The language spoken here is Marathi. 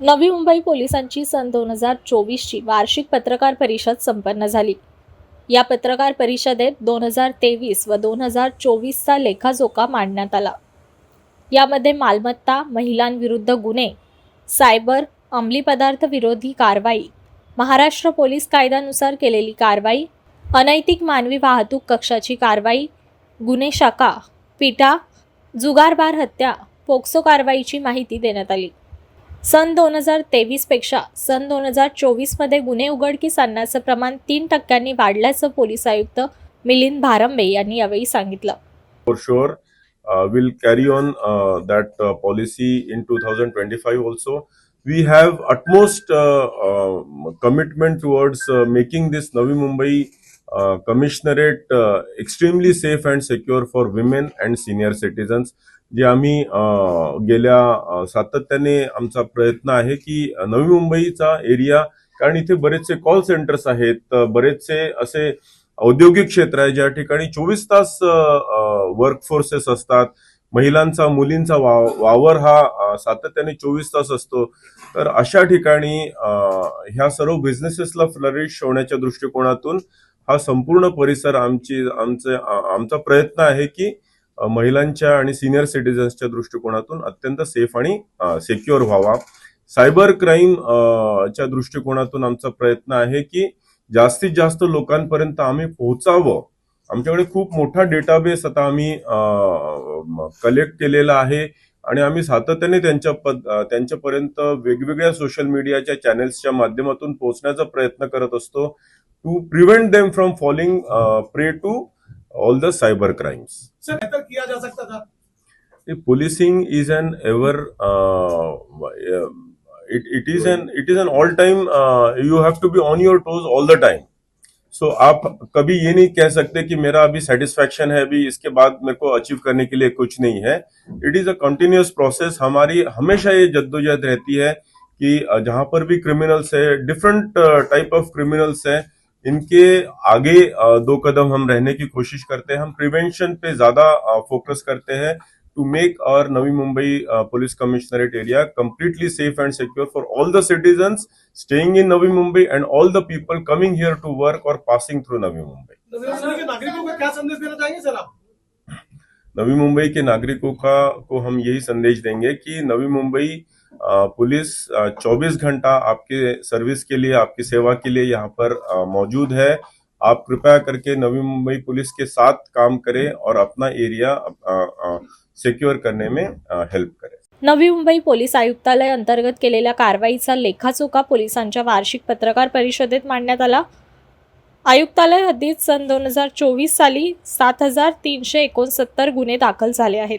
नवी मुंबई पोलिसांची सन दोन हजार चोवीसची वार्षिक पत्रकार परिषद संपन्न झाली. या पत्रकार परिषदेत दोन हजार तेवीस व दोन हजार चोवीसचा लेखाजोखा मांडण्यात आला. यामध्ये मालमत्ता महिलांविरुद्ध गुन्हे सायबर अंमली पदार्थ विरोधी कारवाई महाराष्ट्र पोलीस कायद्यानुसार केलेली कारवाई अनैतिक मानवी वाहतूक कक्षाची कारवाई गुन्हे शाखा पिटा जुगारबार हत्या पोक्सो कारवाईची माहिती देण्यात आली. सन दोन हजार तेवीसपेक्षा सन दोन हजार चोवीसमध्ये गुन्हे उघडकीस आणण्याचं प्रमाण तीन टक्क्यांनी वाढल्याचं पोलीस आयुक्त मिलिंद भारंबे यांनी यावेळी सांगितलं. For sure will carry on that policy in two thousand twenty five also we have utmost commitment towards making this Navi Mumbai commissionerate extremely safe and secure for women and senior citizens जे आम्ही गेल्या सातत्याने आमचा प्रयत्न आहे की नवी मुंबईचा एरिया कारण इथे बरेचसे कॉल सेंटर्स आहेत बरेचसे असे औद्योगिक क्षेत्र आहे ज्या ठिकाणी चोवीस तास वर्कफोर्सेस असतात. महिलांचा मुलींचा वाव वावर हा सातत्याने चोवीस तास असतो. तर अशा ठिकाणी ह्या सर्व बिझनेसेसला फ्लरिश होण्याच्या दृष्टिकोनातून हा संपूर्ण परिसर आमची आमचे आमचा प्रयत्न आहे की महिलांच्या आणि सिनियर सिटीजन्सच्या दृष्टिकोनातून अत्यंत सेफ आणि सेक्युअर व्हावा. सायबर क्राईम च्या दृष्टिकोनातून आमचा प्रयत्न आहे की जास्तीत जास्त लोकांपर्यंत आम्ही पोहोचावं. आमच्याकडे खूप मोठा डेटाबेस आता आम्ही कलेक्ट केलेला आहे आणि आम्ही सातत्याने त्यांच्या पद त्यांच्यापर्यंत वेगवेगळ्या सोशल मीडियाच्या चॅनेल्सच्या माध्यमातून पोहोचण्याचा प्रयत्न करत असतो. To prevent them from falling prey to all the cyber crimes sir बेहतर किया जा सकता था। Policing is an ever uh, it, it is an it is an all time uh, you have to be on your toes all the time. So so, आप कभी ये नहीं कह सकते कि मेरा अभी सेटिस्फैक्शन है अभी इसके बाद मेरे को अचीव करने के लिए कुछ नहीं है। It is a continuous process हमारी हमेशा ये जद्दोजहद रहती है कि जहाँ पर भी क्रिमिनल्स है डिफरेंट टाइप ऑफ़ क्रिमिनल्स है इनके आगे दो कदम हम रहने की कोशिश करते हैं। हम प्रिवेंशन पे ज़्यादा फोकस करते हैं to make our Navi Mumbai police commissionerate area completely safe and secure for all the citizen staying in Navi Mumbai and all the people coming here to work or passing through Navi Mumbai. नागरिकों क्या संदेश देना सर आप? नवी मुंबई के नागरिकों का को हम यही संदेश देंगे कि नवी मुंबई पुलिस चौबीस घंटा आपके सर्विस के लिए आपकी सेवा के लिए यहाँ पर मौजूद है। आप कृपया करके नवी मुंबई पुलिस के साथ काम करें और अपना एरिया सिक्योर करने में हेल्प करें। नवी मुंबई पोलीस आयुक्तालय अंतर्गत केलेल्या कारवाईचा लेखाचोखा पोलिसांच्या वार्षिक पत्रकार परिषदेत मांडण्यात आला. आयुक्तालय हद्दीत सन दोन हजार चोवीस साली सात हजार तीनशे एकोणसत्तर गुन्हे दाखल झाले आहेत.